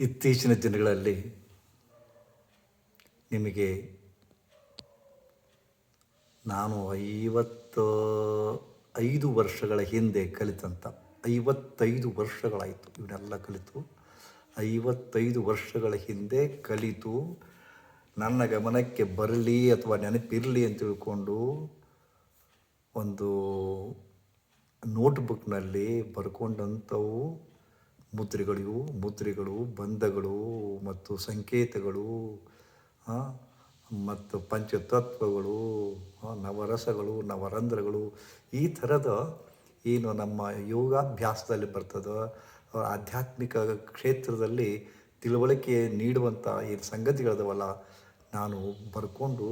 ಇತ್ತೀಚಿನ ದಿನಗಳಲ್ಲಿ ನಿಮಗೆ ನಾನು ಐವತ್ತು, ಐದು ವರ್ಷಗಳ ಹಿಂದೆ ಕಲಿತಂಥ, ಐವತ್ತೈದು ವರ್ಷಗಳಾಯಿತು ಇವನ್ನೆಲ್ಲ ಕಲಿತು. ಐವತ್ತೈದು ವರ್ಷಗಳ ಹಿಂದೆ ಕಲಿತು ನನ್ನ ಗಮನಕ್ಕೆ ಬರಲಿ ಅಥವಾ ನೆನಪಿರಲಿ ಅಂತ ತಿಳ್ಕೊಂಡು ಒಂದು ನೋಟ್ಬುಕ್ನಲ್ಲಿ ಬರ್ಕೊಂಡಂಥವು ಮುದ್ರೆಗಳು ಮುದ್ರೆಗಳು, ಬಂಧಗಳು ಮತ್ತು ಸಂಕೇತಗಳು ಮತ್ತು ಪಂಚತತ್ವಗಳು ನವರಸಗಳು, ನವರಂಧ್ರಗಳು, ಈ ಥರದ ಏನು ನಮ್ಮ ಯೋಗಾಭ್ಯಾಸದಲ್ಲಿ ಬರ್ತದೋ ಆಧ್ಯಾತ್ಮಿಕ ಕ್ಷೇತ್ರದಲ್ಲಿ ತಿಳುವಳಿಕೆ ನೀಡುವಂಥ ಏನು ಸಂಗತಿಗಳದವಲ್ಲ, ನಾನು ಬರ್ಕೊಂಡು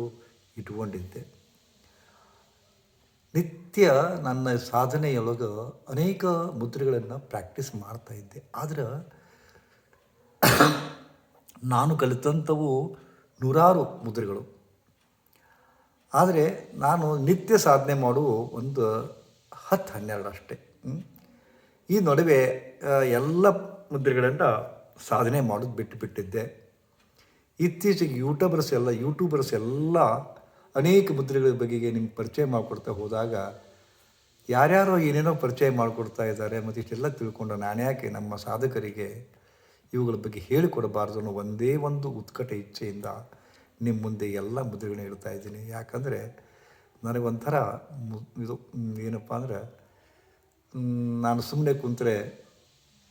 ಇಟ್ಕೊಂಡಿದ್ದೆ ನಿತ್ಯ ನನ್ನ ಸಾಧನೆಯೊಳಗೆ ಅನೇಕ ಮುದ್ರೆಗಳನ್ನು ಪ್ರಾಕ್ಟೀಸ್ ಮಾಡ್ತಾ ಇದ್ದೆ. ಆದ್ರೆ ನಾನು ಕಲಿತಂಥವು ನೂರಾರು ಮುದ್ರೆಗಳು. ಆದರೆ ನಾನು ನಿತ್ಯ ಸಾಧನೆ ಮಾಡುವ ಒಂದು ಹತ್ತು ಹನ್ನೆರಡು ಅಷ್ಟೇ. ಈ ನಡುವೆ ಎಲ್ಲ ಮುದ್ರೆಗಳನ್ನು ಸಾಧನೆ ಮಾಡೋದು ಬಿಟ್ಟು ಬಿಟ್ಟಿದ್ದೆ. ಇತ್ತೀಚೆಗೆ ಯೂಟ್ಯೂಬರ್ಸ್ ಎಲ್ಲ ಯೂಟ್ಯೂಬರ್ಸ್ ಎಲ್ಲ ಅನೇಕ ಮುದ್ರೆಗಳ ಬಗೆಗೆ ನಿಮ್ಗೆ ಪರಿಚಯ ಮಾಡಿಕೊಡ್ತಾ ಹೋದಾಗ ಯಾರ್ಯಾರೋ ಏನೇನೋ ಪರಿಚಯ ಮಾಡಿಕೊಡ್ತಾ ಇದ್ದಾರೆ ಮತ್ತು ಇಷ್ಟೆಲ್ಲ ತಿಳ್ಕೊಂಡು ನಾನು ಯಾಕೆ ನಮ್ಮ ಸಾಧಕರಿಗೆ ಇವುಗಳ ಬಗ್ಗೆ ಹೇಳಿಕೊಡಬಾರ್ದು ಅನ್ನೋ ಒಂದೇ ಒಂದು ಉತ್ಕಟ ಇಚ್ಛೆಯಿಂದ ನಿಮ್ಮ ಮುಂದೆ ಎಲ್ಲ ಮುದ್ರೆಗಳನ್ನ ಇಡ್ತಾ ಇದ್ದೀನಿ. ಯಾಕಂದರೆ ನನಗೊಂಥರ ಇದು ಏನಪ್ಪ ಅಂದ್ರೆ ನಾನು ಸುಮ್ಮನೆ ಕುಂತರೆ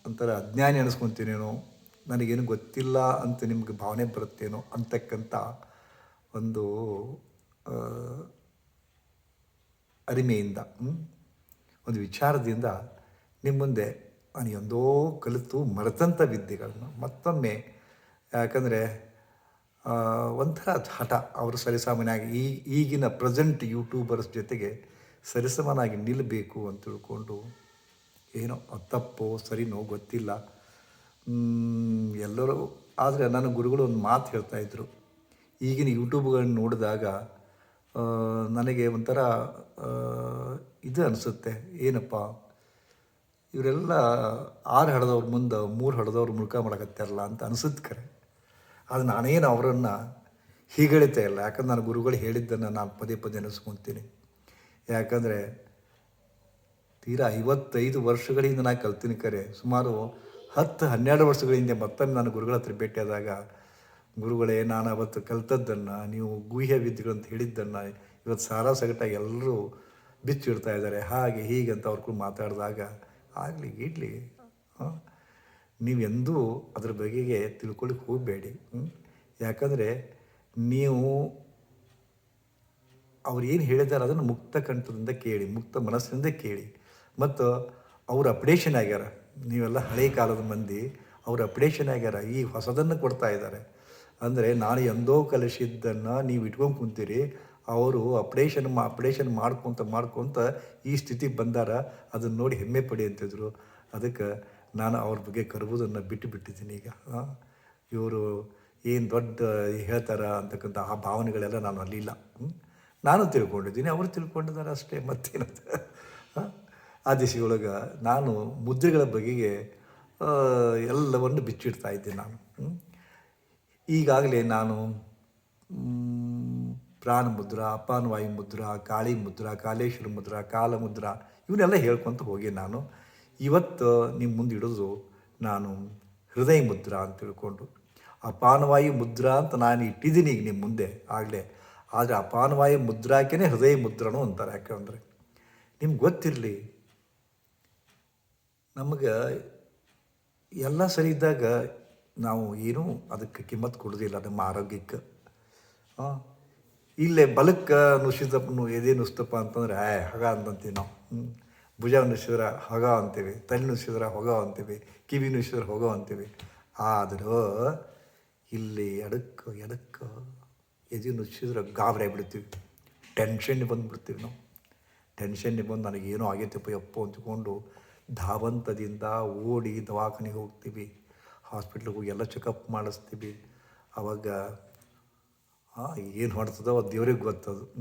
ಒಂಥರ ಅಜ್ಞಾನಿ ಅನಿಸ್ಕೊತೀನೇನೋ, ನನಗೇನು ಗೊತ್ತಿಲ್ಲ ಅಂತ ನಿಮಗೆ ಭಾವನೆ ಬರುತ್ತೇನೋ ಅಂತಕ್ಕಂಥ ಒಂದು ಅರಿಮೆಯಿಂದ? ಒಂದು ವಿಚಾರದಿಂದ ನಿಮ್ಮ ಮುಂದೆ ನಾನು ಎಂದೋ ಕಲಿತು ಮರೆತಂಥ ವಿದ್ಯೆಗಳನ್ನು ಮತ್ತೊಮ್ಮೆ, ಯಾಕಂದರೆ ಒಂಥರ ಹಠ. ಅವರು ಸರಿಸಾಮಾನ್ಯಾಗಿ ಈ, ಈಗಿನ ಪ್ರೆಸೆಂಟ್ ಯೂಟ್ಯೂಬರ್ಸ್ ಜೊತೆಗೆ ಸರಿಸಮನಾಗಿ ನಿಲ್ಲಬೇಕು ಅಂತ ತಿಳ್ಕೊಂಡು ಏನೋ ತಪ್ಪೋ, ಸರಿನೋ ಗೊತ್ತಿಲ್ಲ. ಎಲ್ಲರೂ, ಆದರೆ ನನ್ನ ಗುರುಗಳು ಒಂದು ಮಾತು ಹೇಳ್ತಾಯಿದ್ರು ಈಗಿನ ಯೂಟ್ಯೂಬ್ಗಳನ್ನ ನೋಡಿದಾಗ ನನಗೆ ಒಂಥರ ಇದು ಅನಿಸುತ್ತೆ. ಏನಪ್ಪ? ಇವರೆಲ್ಲ ಆರು ಹಡದವ್ರ ಮುಂದೆ ಮೂರು ಹಡದವ್ರ ಮುಳ್ಕ ಮಾಡಕತ್ತಾರಲ್ಲ ಅಂತ ಅನಿಸುತ್ತೆ ಖರೆ. ಆದರೆ ನಾನೇನು ಅವರನ್ನು ಹೀಗಳಿತಾ ಇಲ್ಲ. ಯಾಕಂದ್ರೆ ನನ್ನ ಗುರುಗಳು ಹೇಳಿದ್ದನ್ನು ನಾನು ಪದೇ ಪದೇ ಅನಿಸ್ಕೊತೀನಿ ಯಾಕಂದರೆ ತೀರಾ ಐವತ್ತೈದು ವರ್ಷಗಳಿಂದ ನಾನು ಕಲ್ತೀನಿ ಕರೆ ಸುಮಾರು ಹತ್ತು ಹನ್ನೆರಡು ವರ್ಷಗಳಿಂದ ಮತ್ತೊಮ್ಮೆ ನಾನು ಗುರುಗಳ ಹತ್ರ ಭೇಟಿಯಾದಾಗ ಗುರುಗಳೇ, ನಾನು ಅವತ್ತು ಕಲ್ತದ್ದನ್ನು, ನೀವು ಗುಹ್ಯ ಅಂತ ಹೇಳಿದ್ದನ್ನು, ಇವತ್ತು ಸಾರಾ ಸಗಟಾಗಿ ಎಲ್ಲರೂ ಬಿಚ್ಚಿಡ್ತಾ ಇದ್ದಾರೆ. ಹಾಗೆ, ಹೀಗೆ ಅಂತ ಅವ್ರ ಕೂಡ ಮಾತಾಡಿದಾಗ, ಆಗಲಿ, ಇಡ್ಲಿ ನೀವೆಂದೂ ಅದ್ರ ಬಗೆಗೆ ತಿಳ್ಕೊಳ್ಳಿಕ್ಕೆ ಹೋಗಬೇಡಿ ಯಾಕಂದರೆ ನೀವು ಅವ್ರು ಏನು ಹೇಳಿದ್ದಾರೆ ಅದನ್ನು ಮುಕ್ತ ಕಂಠದಿಂದ ಕೇಳಿ, ಮುಕ್ತ ಮನಸ್ಸಿನಿಂದ ಕೇಳಿ. ಮತ್ತು ಅವ್ರು ಅಪ್ಡೇಷನ್ ಆಗ್ಯಾರ. ನೀವೆಲ್ಲ ಹಳೆ ಕಾಲದ ಮಂದಿ, ಅವ್ರು ಅಪ್ಡೇಷನ್ ಆಗ್ಯಾರ. ಈ ಹೊಸದನ್ನು ಕೊಡ್ತಾ ಇದ್ದಾರೆ. ಅಂದರೆ ನಾನು ಎಂದೋ ಕಲಿಸಿದ್ದನ್ನು ನೀವು ಇಟ್ಕೊಂಡು ಕುಂತೀರಿ, ಅವರು ಅಪ್ಡೇಷನ್ ಮಾ ಅಪ್ಡೇಷನ್ ಮಾಡ್ಕೊತ ಮಾಡ್ಕೊತ ಈ ಸ್ಥಿತಿಗೆ ಬಂದಾರ, ಅದನ್ನು ನೋಡಿ ಹೆಮ್ಮೆ ಪಡಿ ಅಂತಿದ್ರು ಅದಕ್ಕೆ ನಾನು ಅವ್ರ ಬಗ್ಗೆ ಕರುವುದನ್ನು ಬಿಟ್ಟು ಬಿಟ್ಟಿದ್ದೀನಿ ಈಗ ಇವರು ಏನು ದೊಡ್ಡ ಹೇಳ್ತಾರ ಅಂತಕ್ಕಂಥ ಆ ಭಾವನೆಗಳೆಲ್ಲ ನಾನು ಅಲ್ಲಿಲ್ಲ? ನಾನು ತಿಳ್ಕೊಂಡಿದ್ದೀನಿ, ಅವರು ತಿಳ್ಕೊಂಡಿದ್ದಾರೆ ಅಷ್ಟೇ, ಮತ್ತೇನಂತ ಆ? ದಿಸೆಯೊಳಗೆ ನಾನು ಮುದ್ರೆಗಳ ಬಗೆಗೆ ಎಲ್ಲವನ್ನು ಬಿಚ್ಚಿಡ್ತಾ ಇದ್ದೆ ನಾನು? ಈಗಾಗಲೇ ನಾನು ಪ್ರಾಣ ಮುದ್ರ ಅಪಾನವಾಯು ಮುದ್ರ ಕಾಳಿ ಮುದ್ರ ಕಾಲೇಶ್ವರ ಮುದ್ರ ಕಾಲ ಮುದ್ರ ಇವನ್ನೆಲ್ಲ ಹೇಳ್ಕೊತ ಹೋಗಿ ನಾನು. ಇವತ್ತು ನಿಮ್ಮ ಮುಂದೆ ಇಡೋದು ನಾನು ಹೃದಯ ಮುದ್ರ ಅಂತ ತಿಳ್ಕೊಂಡು ಅಪಾನವಾಯು ಮುದ್ರ ಅಂತ ನಾನು ಇಟ್ಟಿದ್ದೀನಿ ಈಗ ನಿಮ್ಮ ಮುಂದೆ ಆಗಲೇ. ಆದರೆ ಅಪಾನವಾಯು ಮುದ್ರಾಕೇ ಹೃದಯ ಮುದ್ರನೂ ಅಂತಾರೆ. ಯಾಕಂದರೆ ನಿಮ್ಗೆ ಗೊತ್ತಿರಲಿ, ನಮಗೆ ಎಲ್ಲ ಸರಿ ಇದ್ದಾಗ ನಾವು ಏನೂ ಅದಕ್ಕೆ ಕಿಮ್ಮತ್ತು ಕೊಡೋದಿಲ್ಲ ನಮ್ಮ ಆರೋಗ್ಯಕ್ಕೆ. ಇಲ್ಲೇ ಬಲಕ್ಕೆ ನುಸಿದಪ್ಪನು ಎದೆ ನುಸ್ತಪ್ಪ ಅಂತಂದ್ರೆ ಆಯ್ ಹಗ ಅಂತಂತೀವಿ ನಾವು. ಭುಜ ನುಸಿದ್ರೆ ಹಗ ಅಂತೀವಿ, ತಲೆ ನುಸಿದ್ರೆ ಹೊಗ ಅಂತೀವಿ, ಕಿವಿ ನುಸಿದ್ರೆ ಹೊಗ ಅಂತೀವಿ. ಆದರೂ ಇಲ್ಲಿ ಎಡಕ್ಕೆ ಎಡಕ್ಕೆ ಎದೆ ನುಸಿದ್ರೆ ಗಾಬರಿ ಬಿಡ್ತೀವಿ ಟೆನ್ಷನ್ ಬಂದುಬಿಡ್ತೀವಿ ನಾವು. ಟೆನ್ಷನ್ಗೆ ಬಂದು ನನಗೇನೋ ಆಗೈತಪ್ಪ, ಯಪ್ಪ ಅಂತ್ಕೊಂಡು ಧಾವಂತದಿಂದ ಓಡಿ ದವಾಖಾನೆಗೆ ಹೋಗ್ತೀವಿ. ಹಾಸ್ಪಿಟ್ಲಿಗೆ ಹೋಗಿ ಎಲ್ಲ ಚೆಕಪ್ ಮಾಡಿಸ್ತೀವಿ. ಅವಾಗ ಹಾಂ ಏನು ಹೊಡ್ತದೋ ಅದು ದೇವ್ರಿಗೆ ಗೊತ್ತದು.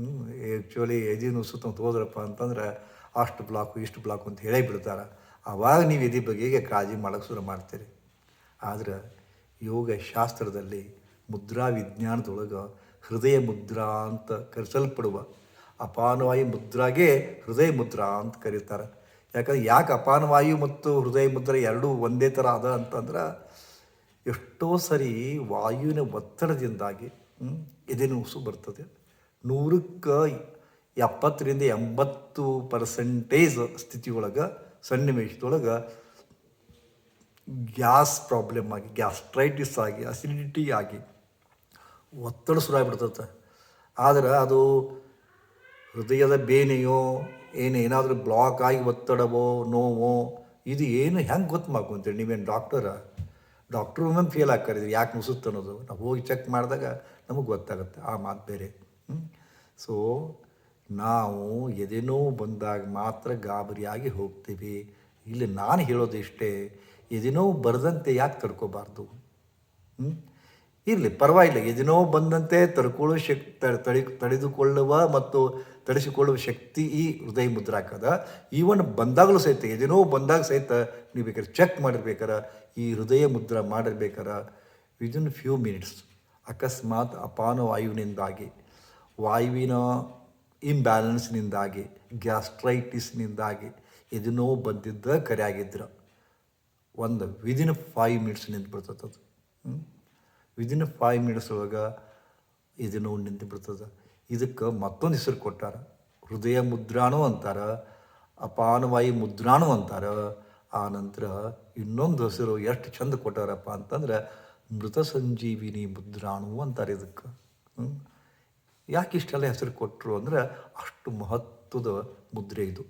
ಆ್ಯಕ್ಚುಲಿ ಎದೆ ಸುತ್ತ ಹೋದ್ರಪ್ಪ ಅಂತಂದ್ರೆ ಅಷ್ಟು ಬ್ಲಾಕು ಇಷ್ಟು ಬ್ಲಾಕು ಅಂತ ಹೇಳೇ ಬಿಡ್ತಾರೆ. ಆವಾಗ ನೀವು ಎದೆ ಬಗೆಗೆ ಕಾಳಜಿ ಮಾಡೋಕ್ಕೆ ಶುರು ಮಾಡ್ತೀರಿ. ಆದ್ರೆ ಯೋಗ ಶಾಸ್ತ್ರದಲ್ಲಿ ಮುದ್ರಾ ವಿಜ್ಞಾನದೊಳಗೆ ಹೃದಯ ಮುದ್ರಾ ಅಂತ ಕರೆಸಲ್ಪಡುವ ಅಪಾನವಾಯು ಮುದ್ರಾಗೆ ಹೃದಯ ಮುದ್ರಾ ಅಂತ ಕರೀತಾರೆ. ಯಾಕಂದ್ರೆ ಯಾಕೆ ಅಪಾನವಾಯು ಮತ್ತು ಹೃದಯ ಮುದ್ರೆ ಎರಡೂ ಒಂದೇ ಥರ ಅದ ಅಂತಂದ್ರೆ ಎಷ್ಟೋ ಸರಿ ವಾಯುವಿನ ಒತ್ತಡದಿಂದಾಗಿ ಎದೆ ನೋವು ಬರ್ತದೆ. ನೂರಕ್ಕೆ ಎಪ್ಪತ್ತರಿಂದ ಎಂಬತ್ತು ಪರ್ಸೆಂಟೇಜ್ ಸ್ಥಿತಿಯೊಳಗೆ ಸನ್ನಿವೇಶದೊಳಗೆ ಗ್ಯಾಸ್ ಪ್ರಾಬ್ಲಮ್ ಆಗಿ ಗ್ಯಾಸ್ಟ್ರೈಟಿಸ್ ಆಗಿ ಅಸಿಡಿಟಿ ಆಗಿ ಒತ್ತಡ ಶುರುವಾಗ್ಬಿಡ್ತದೆ ಆದರೆ ಅದು ಹೃದಯದ ಬೇನೆಯೋ, ಏನು ಏನಾದರೂ ಬ್ಲಾಕ್ ಆಗಿ ಒತ್ತಡವೋ, ನೋವೋ, ಇದು ಏನು ಹೆಂಗೆ ಗೊತ್ತು ಮಾಡ್ಕೊಂತೀರಿ ನೀವೇನು ಡಾಕ್ಟರ ಡಾಕ್ಟ್ರು ಒಮ್ಮೆ ಫೇಲ್ ಆಗ್ಕರಿದ್ರಿ ಯಾಕೆ ಮುಸುತ್ತೆ ಅನ್ನೋದು. ನಾವು ಹೋಗಿ ಚೆಕ್ ಮಾಡಿದಾಗ ನಮಗೆ ಗೊತ್ತಾಗುತ್ತೆ. ಆ ಮಾತು ಬೇರೆ. ಸೊ ನಾವು ಎದೆನೋ ಬಂದಾಗ ಮಾತ್ರ ಗಾಬರಿಯಾಗಿ ಹೋಗ್ತೀವಿ. ಇಲ್ಲಿ ನಾನು ಹೇಳೋದು ಇಷ್ಟೇ, ಎದೆನೋ ಬರದಂತೆ ಯಾಕೆ ತಡ್ಕೋಬಾರ್ದು? ಇರಲಿ, ಪರವಾಗಿಲ್ಲ. ಎದೆನೋ ಬಂದಂತೆ ತಡ್ಕೊಳ್ಳೋ ಶಕ್ ತಡಿ, ತಡೆದುಕೊಳ್ಳುವ ಮತ್ತು ತಡಿಸಿಕೊಳ್ಳುವ ಶಕ್ತಿ ಈ ಹೃದಯ ಮುದ್ರಾಕದ ಈವನ್ ಬಂದಾಗಲೂ ಸಹಿತ ಏನೋ ಬಂದಾಗ ಸಹಿತ ನೀವು ಬೇಕಾದ್ರೆ ಚೆಕ್ ಮಾಡಿರ್ಬೇಕಾರ, ಈ ಹೃದಯ ಮುದ್ರ ಮಾಡಿರ್ಬೇಕಾರ ವಿದಿನ್ ಫ್ಯೂ ಮಿನಿಟ್ಸ್ ಅಕಸ್ಮಾತ್ ಅಪಾನ ವಾಯುವಿನಿಂದಾಗಿ, ವಾಯುವಿನ ಇಂಬ್ಯಾಲೆನ್ಸ್ನಿಂದಾಗಿ ಗ್ಯಾಸ್ಟ್ರೈಟಿಸ್ನಿಂದಾಗಿ ಎದನೋ ಬಂದಿದ್ದ ಕರೆಯಾಗಿದ್ರು. ಒಂದು ವಿದಿನ್ ಫೈವ್ ಮಿನಿಟ್ಸ್ ನಿಂತು ಬಿಡ್ತದೆ ಅದು. ವಿದಿನ್ ಫೈವ್ ಮಿನಿಟ್ಸ್ ಒಳಗೆ ಇದನ್ನು ನಿಂತು ಬಿಡ್ತದೆ ಇದಕ್ಕೆ ಮತ್ತೊಂದು ಹೆಸರು ಕೊಟ್ಟಾರ. ಹೃದಯ ಮುದ್ರಾಣು ಅಂತಾರ, ಅಪಾನವಾಯು ಮುದ್ರಾಣು ಅಂತಾರ. ಆ ನಂತರ ಇನ್ನೊಂದು ಹೆಸರು ಎಷ್ಟು ಚಂದ ಕೊಟ್ಟಾರಪ್ಪ ಅಂತಂದ್ರೆ, ಮೃತ ಸಂಜೀವಿನಿ ಮುದ್ರಾಣು ಅಂತಾರೆ ಇದಕ್ಕೆ. ಯಾಕೆ ಇಷ್ಟೆಲ್ಲ ಹೆಸರು ಕೊಟ್ಟರು ಅಂದ್ರೆ ಅಷ್ಟು ಮಹತ್ವದ ಮುದ್ರೆ ಇದು.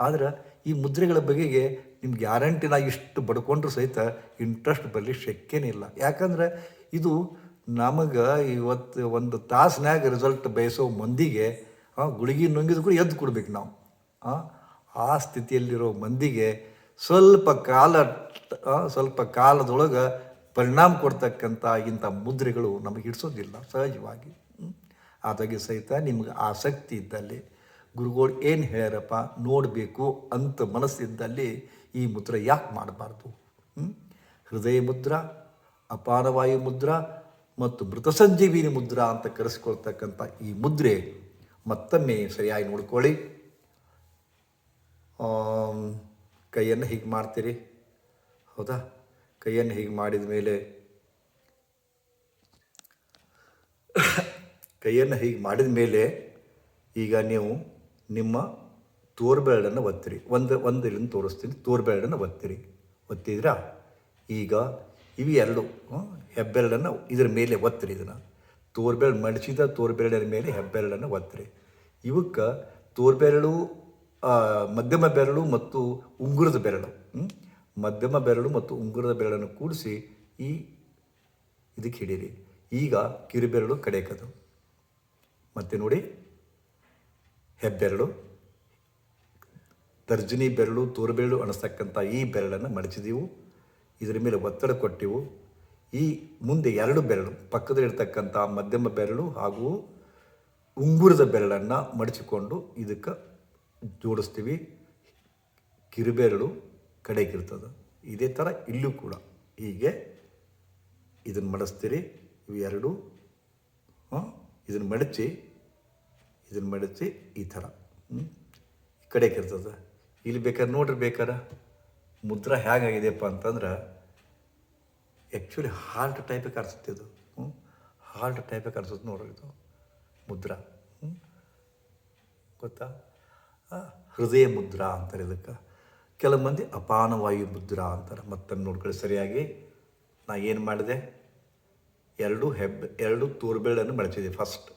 ಆದರೆ ಈ ಮುದ್ರೆಗಳ ಬಗೆಗೆ ನಿಮ್ಗೆ ಗ್ಯಾರಂಟಿನ ಇಷ್ಟು ಬಡ್ಕೊಂಡ್ರೂ ಸಹಿತ ಇಂಟ್ರೆಸ್ಟ್ ಬರಲಿ ಶಕ್ಯನೇ ಇಲ್ಲ. ಯಾಕಂದ್ರೆ ಇದು ನಮಗೆ ಇವತ್ತು ಒಂದು ತಾಸಿನಾಗ ರಿಸಲ್ಟ್ ಬಯಸೋ ಮಂದಿಗೆ ಗುಳಿಗೆ ನುಂಗಿದ ಕೂಡ ಎದ್ದು ಕೊಡ್ಬೇಕು ನಾವು. ಆ, ಸ್ಥಿತಿಯಲ್ಲಿರೋ ಮಂದಿಗೆ ಸ್ವಲ್ಪ ಕಾಲ ಸ್ವಲ್ಪ ಕಾಲದೊಳಗೆ ಪರಿಣಾಮ ಕೊಡ್ತಕ್ಕಂಥ ಇಂಥ ಮುದ್ರೆಗಳು ನಮಗೆ ಹಿಡಿಸೋದಿಲ್ಲ ಸಹಜವಾಗಿ. ಆದಾಗಿ ಸಹಿತ ನಿಮ್ಗೆ ಆಸಕ್ತಿ ಇದ್ದಲ್ಲಿ ಗುರುಗಳು ಏನು ಹೇಳ್ಯಾರಪ್ಪ ನೋಡಬೇಕು ಅಂತ ಮನಸ್ಸಿದ್ದಲ್ಲಿ ಈ ಮುದ್ರೆ ಯಾಕೆ ಮಾಡಬಾರ್ದು? ಹೃದಯ ಮುದ್ರ ಅಪಾರವಾಯು ಮುದ್ರಾ ಮತ್ತು ಮೃತ ಸಂಜೀವಿನಿ ಮುದ್ರಾ ಅಂತ ಕರೆಸ್ಕೊಳ್ತಕ್ಕಂಥ ಈ ಮುದ್ರೆ ಮತ್ತೊಮ್ಮೆ ಸರಿಯಾಗಿ ನೋಡ್ಕೊಳ್ಳಿ. ಕೈಯನ್ನು ಹೀಗೆ ಮಾಡ್ತೀರಿ? ಹೌದಾ? ಕೈಯನ್ನು ಹೀಗೆ ಮಾಡಿದ ಮೇಲೆ ಕೈಯನ್ನು ಹೀಗೆ ಮಾಡಿದ ಮೇಲೆ ಈಗ ನೀವು ನಿಮ್ಮ ತೋರ್ಬೆರಡನ್ನು ಒತ್ತಿರಿ. ಒಂದು ಒಂದು ಇಲ್ಲಿಂದ ತೋರಿಸ್ತೀನಿ. ತೋರ್ಬೆರಡನ್ನು ಒತ್ತಿರಿ. ಒತ್ತಿದ್ರಾ? ಈಗ ಇವು ಎರಡು ಹೆಬ್ಬೆರಡನ್ನು ಇದರ ಮೇಲೆ ಒತ್ತಿರಿ ಇದನ್ನು. ತೋರ್ಬೆರಳು, ಮಡಚಿದ ತೋರ್ಬೆರಳಿನ ಮೇಲೆ ಹೆಬ್ಬೆರಳನ್ನು ಒತ್ತಿರಿ. ಇವಕ್ಕೆ ತೋರ್ಬೆರಳು ಮಧ್ಯಮ ಬೆರಳು ಮತ್ತು ಉಂಗುರದ ಬೆರಳು? ಮಧ್ಯಮ ಬೆರಳು ಮತ್ತು ಉಂಗುರದ ಬೆರಳನ್ನು ಕೂಡಿಸಿ ಈ ಇದಕ್ಕೆ ಹಿಡೀರಿ. ಈಗ ಕಿರುಬೆರಳು ಕಡೆಕದು. ಮತ್ತೆ ನೋಡಿ, ಹೆಬ್ಬೆರಳು ತರ್ಜನಿ ಬೆರಳು, ತೋರ್ಬೆರಳು ಅನಿಸ್ತಕ್ಕಂಥ ಈ ಬೆರಳನ್ನು ಮಡಚಿದೆವು. ಇದರ ಮೇಲೆ ಒತ್ತಡ ಕೊಟ್ಟೆವು. ಈ ಮುಂದೆ ಎರಡು ಬೆರಳು, ಪಕ್ಕದಲ್ಲಿರ್ತಕ್ಕಂಥ ಮಧ್ಯಮ ಬೆರಳು ಹಾಗೂ ಉಂಗುರದ ಬೆರಳನ್ನು ಮಡಚಿಕೊಂಡು ಇದಕ್ಕೆ ಜೋಡಿಸ್ತೀವಿ. ಕಿರುಬೆರಳು ಕಡೆಗಿರ್ತದೆ ಇದೇ ಥರ ಇಲ್ಲೂ ಕೂಡ. ಹೀಗೆ ಇದನ್ನು ಮಡಿಸ್ತೀರಿ. ಇವು ಎರಡು ಇದನ್ನು ಮಡಚಿ ಇದನ್ನು ಮಡಚಿ ಈ ಥರ ಈ ಇಲ್ಲಿ ಬೇಕಾದ್ರೆ ನೋಡ್ರಿ ಬೇಕಾರೆ ಮುದ್ರಾ ಹೇಗಾಗಿದೆಯಪ್ಪ ಅಂತಂದ್ರೆ ಆ್ಯಕ್ಚುಲಿ ಹಾರ್ಟ್ ಟೈಪೇ ಕಾಣಿಸುತ್ತೆ ಇದು. ಹ್ಞೂ ಹಾರ್ಟ್ ಟೈಪೇ ಕಾಣಿಸುತ್ತೆ ನೋಡ್ರಿ ಇದು. ಮುದ್ರಾ. ಗೊತ್ತಾ? ಹೃದಯ ಮುದ್ರಾ ಅಂತಾರೆ ಇದಕ್ಕೆ. ಕೆಲವು ಮಂದಿ ಅಪಾನವಾಯು ಮುದ್ರಾ ಅಂತಾರೆ. ಮತ್ತನ್ನು ನೋಡ್ಕೊಳ್ಳಿ ಸರಿಯಾಗಿ. ನಾ ಏನು ಮಾಡಿದೆ? ಎರಡು ಹೆಬ್, ಎರಡು ತೋರ್ಬೆರಳನ್ನು ಮಡಚಿದೆ ಫಸ್ಟ್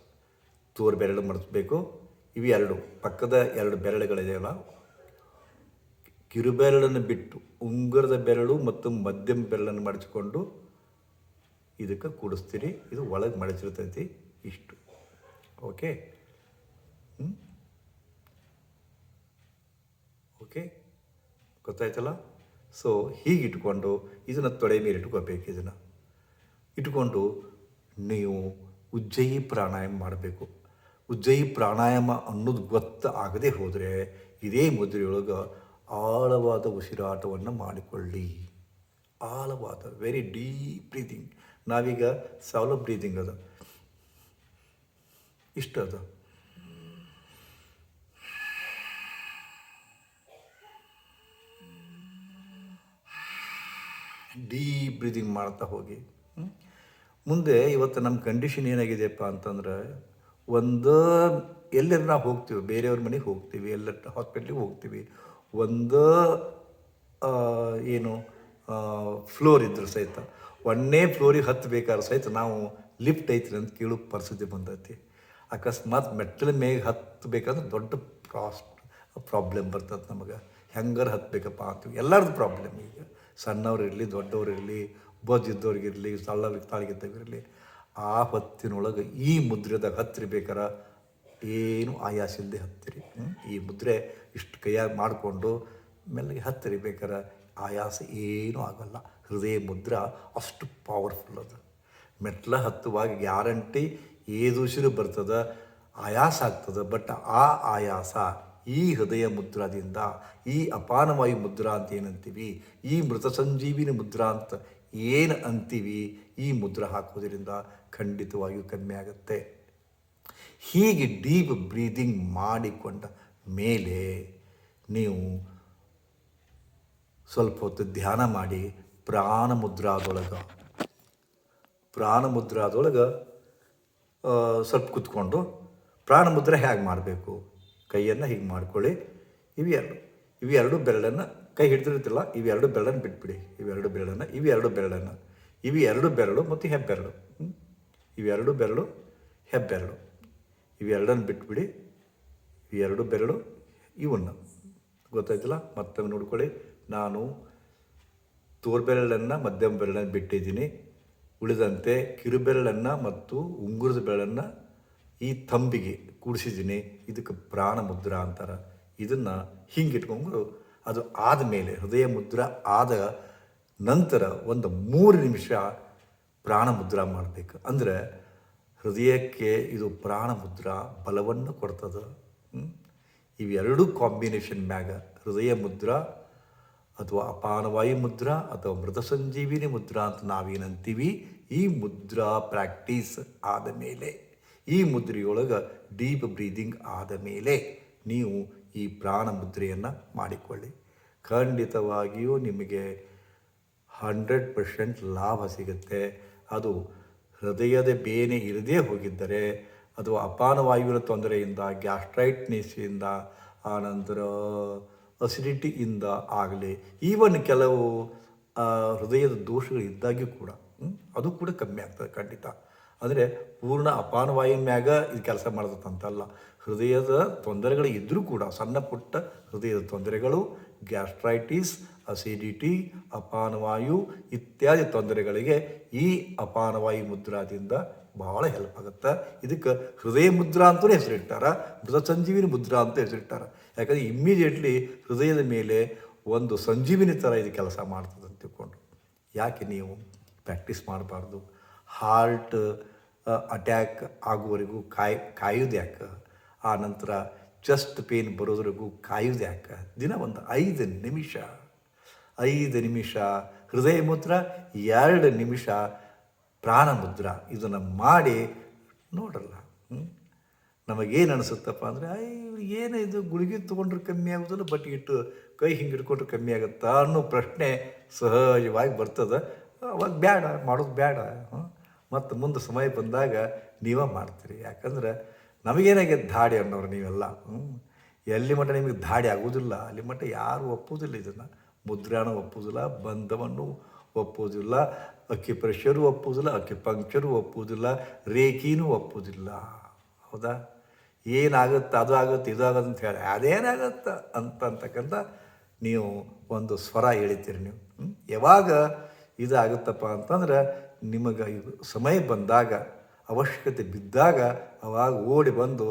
ತೋರ್ಬೆರಳು ಮಡಚಬೇಕು ಇವು ಎರಡು. ಪಕ್ಕದ ಎರಡು ಬೆರಳುಗಳಿದೆಯಲ್ಲ ಕಿರುಬೆರಳನ್ನು ಬಿಟ್ಟು ಉಂಗುರದ ಬೆರಳು ಮತ್ತು ಮಧ್ಯಮ ಬೆರಳನ್ನು ಮಡಚಿಕೊಂಡು ಇದಕ್ಕೆ ಕೂಡಿಸ್ತೀರಿ. ಇದು ಒಳಗೆ ಮಡಚಿರ್ತೈತಿ ಇಷ್ಟು. ಓಕೆ ಓಕೆ ಗೊತ್ತಾಯ್ತಲ್ಲ? ಸೊ ಹೀಗೆ ಇಟ್ಕೊಂಡು ಇದನ್ನು ತೊಡೆ ಮೇಲೆ ಇಟ್ಕೋಬೇಕು ಇದನ್ನು. ಇಟ್ಕೊಂಡು ನೀವು ಉಜ್ಜಯಿ ಪ್ರಾಣಾಯಾಮ ಮಾಡಬೇಕು. ಉಜ್ಜಯಿ ಪ್ರಾಣಾಯಾಮ ಅನ್ನೋದು ಗೊತ್ತಾಗದೇ ಹೋದರೆ ಇದೇ ಮುದ್ರೆಯೊಳಗೆ ಆಳವಾದ ಉಸಿರಾಟವನ್ನು ಮಾಡಿಕೊಳ್ಳಿ. ಆಳವಾದ ವೆರಿ ಡೀಪ್ ಬ್ರೀದಿಂಗ್ ನಾವೀಗ ಸಾಲೋ ಬ್ರೀದಿಂಗ್ ಅದು. ಇಷ್ಟು ಅದು. ಡೀಪ್ ಬ್ರೀದಿಂಗ್ ಮಾಡ್ತಾ ಹೋಗಿ. ಮುಂದೆ ಇವತ್ತು ನಮ್ಮ ಕಂಡೀಷನ್ ಏನಾಗಿದೆಯಪ್ಪ ಅಂತಂದ್ರೆ, ಒಂದು ಎಲ್ಲರ ನಾವು ಹೋಗ್ತೀವಿ, ಬೇರೆಯವ್ರ ಮನೆಗೆ ಹೋಗ್ತೀವಿ ಎಲ್ಲ ಹಾಸ್ಪಿಟ್ಲಿಗೆ ಹೋಗ್ತೀವಿ. ಒಂದು ಏನು ಫ್ಲೋರ್ ಇದ್ರು ಸಹಿತ. ಒಂದೇ ಫ್ಲೋರಿಗೆ ಹತ್ತಬೇಕಾದ್ರೆ ಸಹಿತ ನಾವು ಲಿಫ್ಟ್ ಐತ್ರಿ ಅಂತ ಕೇಳೋ ಪರಿಸ್ಥಿತಿ ಬಂದೈತಿ. ಅಕಸ್ಮಾತ್ ಮೆಟ್ಟಲ ಮೇಲೆ ಹತ್ತಬೇಕಂದ್ರೆ ದೊಡ್ಡ ಪ್ರಾಸ್ ಪ್ರಾಬ್ಲಮ್ ಬರ್ತದೆ ನಮಗೆ. ಹೆಂಗಾರು ಹತ್ತಬೇಕಪ್ಪ ಅಂತ ಎಲ್ಲರದ್ದು ಪ್ರಾಬ್ಲಮ್ ಈಗ. ಸಣ್ಣವ್ರು ಇರಲಿ, ದೊಡ್ಡವ್ರು ಇರಲಿ ಬೋಜಿದ್ದವ್ರಿಗಿರಲಿ ಸಳ್ಳ ತಾಳಿಗಿದ್ದವಿರಲಿ ಆ ಹೊತ್ತಿನೊಳಗೆ ಈ ಮುದ್ರೆದಾಗ ಹತ್ತಿರ್ಬೇಕಾರ ಏನು ಆಯಾಸ ಇಲ್ಲದೆ ಹತ್ತಿರಿ? ಈ ಮುದ್ರೆ ಇಷ್ಟು ಕೈಯಾಗಿ ಮಾಡಿಕೊಂಡು ಮೆಲ್ಲಗೆ ಹತ್ತಿರಿಬೇಕಾರ ಆಯಾಸ ಏನೂ ಆಗಲ್ಲ. ಹೃದಯ ಮುದ್ರ ಅಷ್ಟು ಪವರ್ಫುಲ್ ಅದು. ಮೆಟ್ಲ ಹತ್ತುವಾಗ ಗ್ಯಾರಂಟಿ ಏದುಸಿರು ಬರ್ತದ, ಆಯಾಸ ಆಗ್ತದೆ ಬಟ್ ಆ ಆಯಾಸ ಈ ಹೃದಯ ಮುದ್ರಾದಿಂದ, ಈ ಅಪಾನವಾಯು ಮುದ್ರಾ ಅಂತ ಏನಂತೀವಿ ಈ ಮೃತ ಸಂಜೀವಿನಿ ಮುದ್ರಾ ಅಂತ ಏನು ಅಂತೀವಿ, ಈ ಮುದ್ರ ಹಾಕೋದ್ರಿಂದ ಖಂಡಿತವಾಗಿಯೂ ಕಮ್ಮಿ ಆಗುತ್ತೆ. ಹೀಗೆ ಡೀಪ್ ಬ್ರೀದಿಂಗ್ ಮಾಡಿಕೊಂಡ ಮೇಲೆ ನೀವು ಸ್ವಲ್ಪ ಹೊತ್ತು ಧ್ಯಾನ ಮಾಡಿ ಪ್ರಾಣ ಮುದ್ರಾದೊಳಗೆ ಪ್ರಾಣ ಮುದ್ರಾದೊಳಗೆ ಸ್ವಲ್ಪ ಕುತ್ಕೊಂಡು ಪ್ರಾಣ ಮುದ್ರೆ ಹೇಗೆ ಮಾಡಬೇಕು? ಕೈಯನ್ನು ಹೀಗೆ ಮಾಡ್ಕೊಳ್ಳಿ. ಇವೆರಡು ಇವೆರಡು ಬೆರಳನ್ನು ಕೈ ಹಿಡಿದಿರ್ತಿಲ್ಲ ಇವೆರಡು ಬೆರಳನ್ನು ಬಿಟ್ಬಿಡಿ. ಇವೆರಡು ಬೆರಳನ್ನು ಇವೆರಡು ಬೆರಳನ್ನು. ಇವು ಎರಡು ಬೆರಳು ಮತ್ತು ಹೆಬ್ಬೆರಳು? ಇವೆರಡು ಬೆರಳು, ಹೆಬ್ಬೆರಳು. ಇವೆರಡನ್ನು ಬಿಟ್ಬಿಡಿ. ಇವೆರಡು ಬೆರಳು, ಇವನ್ನು. ಗೊತ್ತಾಯ್ತಲ್ಲ? ಮತ್ತೊಮ್ಮೆ ನೋಡ್ಕೊಳ್ಳಿ. ನಾನು ತೋರ್ಬೆರಳನ್ನು ಮಧ್ಯಮ ಬೆರಳನ್ನು ಬಿಟ್ಟಿದ್ದೀನಿ. ಉಳಿದಂತೆ ಕಿರುಬೆರಳನ್ನು ಮತ್ತು ಉಂಗುರದ ಬೆರಳನ್ನು ಈ ತಂಬಿಗೆ ಕೂಡಿಸಿದ್ದೀನಿ. ಇದಕ್ಕೆ ಪ್ರಾಣ ಮುದ್ರ ಅಂತಾರೆ. ಇದನ್ನು ಹಿಂಗೆ ಇಟ್ಕೊಂಡು ಅದು ಆದಮೇಲೆ ಹೃದಯ ಮುದ್ರ ಆದ ನಂತರ ಒಂದು ಮೂರು ನಿಮಿಷ ಪ್ರಾಣ ಮುದ್ರ ಮಾಡಬೇಕು. ಅಂದರೆ ಹೃದಯಕ್ಕೆ ಇದು ಪ್ರಾಣ ಮುದ್ರಾ ಬಲವನ್ನು ಕೊಡ್ತದೆ? ಇವೆರಡೂ ಕಾಂಬಿನೇಷನ್ ಮ್ಯಾಗ ಹೃದಯ ಮುದ್ರ ಅಥವಾ ಅಪಾನವಾಯು ಮುದ್ರಾ ಅಥವಾ ಮೃತ ಸಂಜೀವಿನಿ ಮುದ್ರಾ ಅಂತ ನಾವೇನಂತೀವಿ? ಈ ಮುದ್ರಾ ಪ್ರಾಕ್ಟೀಸ್ ಆದ ಮೇಲೆ, ಈ ಮುದ್ರೆಯೊಳಗೆ ಡೀಪ್ ಬ್ರೀದಿಂಗ್ ಆದ ಮೇಲೆ ನೀವು ಈ ಪ್ರಾಣ ಮುದ್ರೆಯನ್ನು ಮಾಡಿಕೊಳ್ಳಿ. ಖಂಡಿತವಾಗಿಯೂ ನಿಮಗೆ ಹಂಡ್ರೆಡ್ ಪರ್ಸೆಂಟ್ ಲಾಭ ಸಿಗುತ್ತೆ. ಅದು ಹೃದಯದ ಬೇನೆ ಇರದೇ ಹೋಗಿದ್ದರೆ ಅಥವಾ ಅಪಾನವಾಯುವಿನ ತೊಂದರೆಯಿಂದ, ಗ್ಯಾಸ್ಟ್ರೈಟ್ನಿಸಿಂದ, ಆನಂತರ ಅಸಿಡಿಟಿಯಿಂದ ಆಗಲಿ, ಈವನ್ ಕೆಲವು ಹೃದಯದ ದೋಷಗಳು ಇದ್ದಾಗ್ಯೂ ಕೂಡ ಅದು ಕೂಡ ಕಮ್ಮಿ ಆಗ್ತದೆ ಖಂಡಿತ. ಅಂದರೆ ಪೂರ್ಣ ಅಪಾನವಾಯುವಿನ ಮ್ಯಾಗ ಇದು ಕೆಲಸ ಮಾಡ್ತಂತಲ್ಲ ಹೃದಯದ ತೊಂದರೆಗಳು ಇದ್ದರೂ ಕೂಡ, ಸಣ್ಣ ಪುಟ್ಟ ಹೃದಯದ ತೊಂದರೆಗಳು ಗ್ಯಾಸ್ಟ್ರೈಟಿಸ್, ಅಸಿಡಿಟಿ, ಅಪಾನವಾಯು ಇತ್ಯಾದಿ ತೊಂದರೆಗಳಿಗೆ ಈ ಅಪಾನವಾಯು ಮುದ್ರಾದಿಂದ ಭಾಳ ಹೆಲ್ಪ್ ಆಗುತ್ತೆ. ಇದಕ್ಕೆ ಹೃದಯ ಮುದ್ರಾ ಅಂತಲೂ ಹೆಸರಿಟ್ಟಾರ, ಮೃತ ಸಂಜೀವಿನಿ ಮುದ್ರಾ ಅಂತ ಹೆಸರಿಟ್ಟಾರ. ಯಾಕಂದರೆ ಇಮ್ಮಿಡಿಯೇಟ್ಲಿ ಹೃದಯದ ಮೇಲೆ ಒಂದು ಸಂಜೀವಿನಿ ಥರ ಇದು ಕೆಲಸ ಮಾಡ್ತದೆ ಅಂತ ತಿಳ್ಕೊಂಡು ಯಾಕೆ ನೀವು ಪ್ರಾಕ್ಟೀಸ್ ಮಾಡಬಾರ್ದು? ಹಾರ್ಟ್ ಅಟ್ಯಾಕ್ ಆಗುವವರೆಗೂ ಕಾಯ್, ಕಾಯೋದು ಯಾಕೆ? ಆ ನಂತರ ಚೆಸ್ಟ್ ಪೇನ್ ಬರೋದ್ರಿಗೂ ಕಾಯೋದು ಯಾಕೆ? ದಿನ ಒಂದು ಐದು ನಿಮಿಷ ಐದು ನಿಮಿಷ, ಹೃದಯ ಮುದ್ರ, ಎರಡು ನಿಮಿಷ ಪ್ರಾಣ ಮುದ್ರ ಇದನ್ನು ಮಾಡಿ ನೋಡಲ್ಲ. ನಮಗೇನು ಅನಿಸುತ್ತಪ್ಪ ಅಂದರೆ, ಐ, ಏನು ಇದು ಗುಳಿಗೆ ತೊಗೊಂಡ್ರೆ ಕಮ್ಮಿ ಆಗೋದಿಲ್ಲ ಬಟ್ ಇಟ್ಟು ಕೈ ಹಿಂಗೆ ಹಿಡ್ಕೊಂಡ್ರೆ ಕಮ್ಮಿ ಆಗುತ್ತಾ? ಅನ್ನೋ ಪ್ರಶ್ನೆ ಸಹಜವಾಗಿ ಬರ್ತದೆ. ಅವಾಗ ಬೇಡ ಮಾಡೋದು ಬೇಡ ಮತ್ತು ಮುಂದೆ ಸಮಯ ಬಂದಾಗ ನೀವೇ ಮಾಡ್ತೀರಿ. ಯಾಕಂದ್ರೆ ನಮಗೇನಾಗಿದೆ ಧಾಡಿ ಅನ್ನೋರು ನೀವೆಲ್ಲ. ಎಲ್ಲಿ ಮಟ್ಟ ನಿಮಗೆ ಧಾಡಿ ಆಗೋದಿಲ್ಲ ಅಲ್ಲಿ ಮಟ್ಟ ಯಾರು ಒಪ್ಪೋದಿಲ್ಲ ಇದನ್ನು. ಮುದ್ರಾಣ ಒಪ್ಪೋದಿಲ್ಲ ಬಂಧವನ್ನು ಒಪ್ಪೋದಿಲ್ಲ ಅಕ್ಯುಪ್ರೆಷರು ಒಪ್ಪೋದಿಲ್ಲ ಅಕ್ಯುಪಂಕ್ಚರು ಒಪ್ಪೋದಿಲ್ಲ ರೇಖಿನೂ ಒಪ್ಪೋದಿಲ್ಲ ಹೌದಾ? ಏನಾಗುತ್ತೆ, ಅದು ಆಗುತ್ತೆ, ಇದು ಆಗುತ್ತೆ ಅಂತ ಹೇಳಿ. ಅದೇನಾಗುತ್ತೆ ಅಂತ ಅಂತಕ್ಕಂಥ ನೀವು ಒಂದು ಸ್ವರ ಹೇಳಿತೀರಿ ನೀವು? ಯಾವಾಗ ಇದಾಗುತ್ತಪ್ಪ ಅಂತಂದ್ರೆ ನಿಮಗೆ ಇದು ಸಮಯ ಬಂದಾಗ ಅವಶ್ಯಕತೆ ಬಿದ್ದಾಗ ಅವಾಗ ಓಡಿ ಬಂದು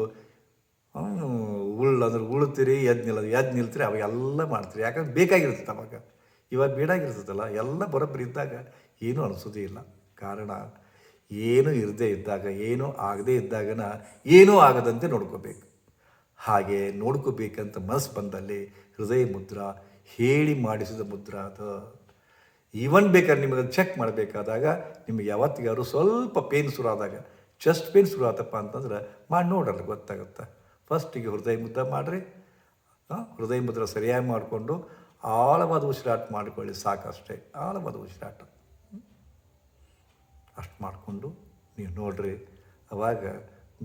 ಉಳ್ಳು ಅಂದ್ರೆ ಉಳ್ತೀರಿ ಎದ್ದು ನಿಲ್ಲೋದು ಎದ್ದು ನಿಲ್ತೀರಿ ಅವಾಗೆಲ್ಲ ಮಾಡ್ತೀರಿ. ಯಾಕಂದ್ರೆ ಬೇಕಾಗಿರ್ತದೆ ಅವಾಗ. ಇವಾಗ ಬೇಡಾಗಿರ್ತದಲ್ಲ ಎಲ್ಲ ಬರೋಬ್ಬರಿ ಇದ್ದಾಗ ಏನೂ ಅನಿಸೋದೇ ಇಲ್ಲ. ಕಾರಣ, ಏನೂ ಇರದೇ ಇದ್ದಾಗ, ಏನೂ ಆಗದೇ ಇದ್ದಾಗನ ಏನೂ ಆಗದಂತೆ ನೋಡ್ಕೋಬೇಕು. ಹಾಗೆ ನೋಡ್ಕೋಬೇಕಂತ ಮನಸ್ಸು ಬಂದಲ್ಲಿ ಹೃದಯ ಮುದ್ರ, ಹೇಳಿ ಮಾಡಿಸಿದ ಮುದ್ರ ಅದು ಈವನ್ ಬೇಕಾದ್ರೆ ನಿಮಗೆ ಚೆಕ್ ಮಾಡಬೇಕಾದಾಗ ನಿಮಗೆ ಯಾವತ್ತಿಗಾದ್ರು ಸ್ವಲ್ಪ ಪೇನ್ ಶುರು ಆದಾಗ ಚೆಸ್ಟ್ ಪೇನ್ ಶುರು ಆತಪ್ಪ ಅಂತಂದ್ರೆ ಮಾಡಿ ನೋಡಲ್ಲ ಗೊತ್ತಾಗುತ್ತೆ? ಫಸ್ಟಿಗೆ ಹೃದಯ ಮುದ್ದ ಮಾಡಿರಿ ಹೃದಯ ಮುದ್ರ ಸರಿಯಾಗಿ ಮಾಡಿಕೊಂಡು ಆಳವಾದ ಉಸಿರಾಟ ಮಾಡಿಕೊಳ್ಳಿ, ಸಾಕಷ್ಟೇ, ಆಳವಾದ ಉಸಿರಾಟ. ಅಷ್ಟು ಮಾಡಿಕೊಂಡು ನೀವು ನೋಡ್ರಿ, ಅವಾಗ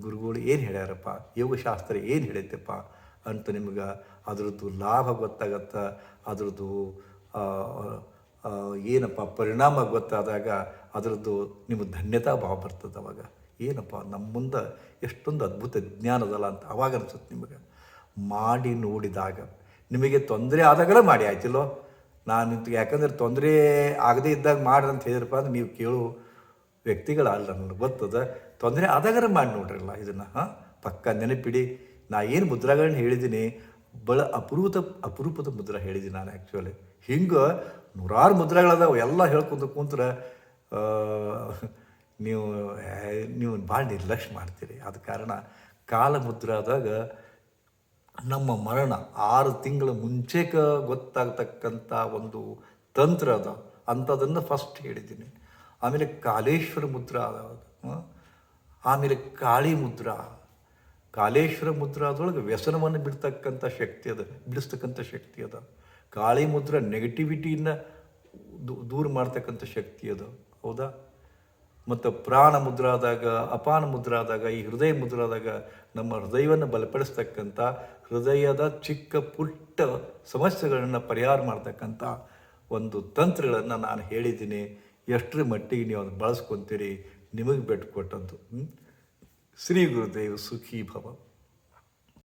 ಗುರುಗಳು ಏನು ಹೇಳ್ಯಾರಪ್ಪ? ಯೋಗಶಾಸ್ತ್ರ ಏನು ಹೇಳೈತೆಪ್ಪ ಅಂತ ನಿಮ್ಗೆ ಅದ್ರದ್ದು ಲಾಭ ಗೊತ್ತಾಗತ್ತೆ? ಅದ್ರದ್ದು ಏನಪ್ಪ ಪರಿಣಾಮ ಗೊತ್ತಾದಾಗ ಅದರದ್ದು ನಿಮ್ಮ ಧನ್ಯತಾ ಭಾವ ಬರ್ತದೆ ಅವಾಗ. ಏನಪ್ಪ ನಮ್ಮ ಮುಂದೆ ಎಷ್ಟೊಂದು ಅದ್ಭುತ ಜ್ಞಾನದಲ್ಲ ಅಂತ ಅವಾಗ ಅನಿಸುತ್ತೆ ನಿಮಗೆ. ಮಾಡಿ ನೋಡಿದಾಗ ನಿಮಗೆ ತೊಂದರೆ ಆದಾಗಲೇ ಮಾಡಿ, ಆಯ್ತಿಲ್ಲೋ? ನಾನು ಯಾಕಂದ್ರೆ ತೊಂದರೆ ಆಗದೇ ಇದ್ದಾಗ ಮಾಡ್ರಿ ಅಂತ ಹೇಳಿದ್ರಪ್ಪ ಅಂದ್ರೆ ನೀವು ಕೇಳೋ. ವ್ಯಕ್ತಿಗಳಲ್ಲ ನನಗೆ ಗೊತ್ತದ. ತೊಂದರೆ ಆದಾಗರ ಮಾಡಿ ನೋಡ್ರಲ್ಲ ಇದನ್ನು, ಹಾಂ? ಪಕ್ಕ ನೆನಪಿಡಿ. ನಾ ಏನು ಮುದ್ರಾಗಳನ್ನ ಹೇಳಿದ್ದೀನಿ ಬಳ ಅಪರೂಪದ ಅಪರೂಪದ ಮುದ್ರಾ ಹೇಳಿದ್ದೀನಿ ನಾನು ಆ್ಯಕ್ಚುಲಿ ಹಿಂಗೆ ನೂರಾರು ಮುದ್ರೆಗಳದಾವೆ, ಎಲ್ಲ ಹೇಳ್ಕೊಂಡು ಕುಂತ್ರೆ ನೀವು ನೀವು ಭಾಳ ನಿರ್ಲಕ್ಷ್ಯ ಮಾಡ್ತೀರಿ. ಆದ ಕಾರಣ ಕಾಲ ಮುದ್ರಾದಾಗ ನಮ್ಮ ಮರಣ ಆರು ತಿಂಗಳ ಮುಂಚೆಕ ಗೊತ್ತಾಗ್ತಕ್ಕಂಥ ಒಂದು ತಂತ್ರ ಅದ. ಅಂಥದನ್ನು ಫಸ್ಟ್ ಹೇಳಿದ್ದೀನಿ. ಆಮೇಲೆ ಕಾಲೇಶ್ವರ ಮುದ್ರಾ ಅದ ಆಮೇಲೆ ಕಾಳಿ ಮುದ್ರಾ. ಕಾಲೇಶ್ವರ ಮುದ್ರಾದೊಳಗೆ ವ್ಯಸನವನ್ನು ಬಿಡ್ತಕ್ಕಂಥ ಶಕ್ತಿ ಅದ, ಬಿಡಿಸ್ತಕ್ಕಂಥ ಶಕ್ತಿ ಅದ. ಕಾಳಿ ಮುದ್ರ ನೆಗೆಟಿವಿಟಿಯನ್ನ ದೂರ ಮಾಡ್ತಕ್ಕಂಥ ಶಕ್ತಿ ಅದ, ಹೌದಾ? ಮತ್ತು ಪ್ರಾಣ ಮುದ್ರ ಆದಾಗ ಅಪಾನ ಮುದ್ರ ಆದಾಗ ಈ ಹೃದಯ ಮುದ್ರ ಆದಾಗ ನಮ್ಮ ಹೃದಯವನ್ನು ಬಲಪಡಿಸ್ತಕ್ಕಂಥ, ಹೃದಯದ ಚಿಕ್ಕ ಪುಟ್ಟ ಸಮಸ್ಯೆಗಳನ್ನು ಪರಿಹಾರ ಮಾಡ್ತಕ್ಕಂಥ ಒಂದು ತಂತ್ರಗಳನ್ನು ನಾನು ಹೇಳಿದ್ದೀನಿ. ಎಷ್ಟರ ಮಟ್ಟಿಗೆ ನೀವು ಅದನ್ನು ಬಳಸ್ಕೊತೀರಿ? ನಿಮಗೆ ಬೆಟ್ಟು ಕೊಟ್ಟದ್ದು ಹ್ಮ್? ಶ್ರೀ ಗುರುದೇವ್ ಸುಖಿ ಭವ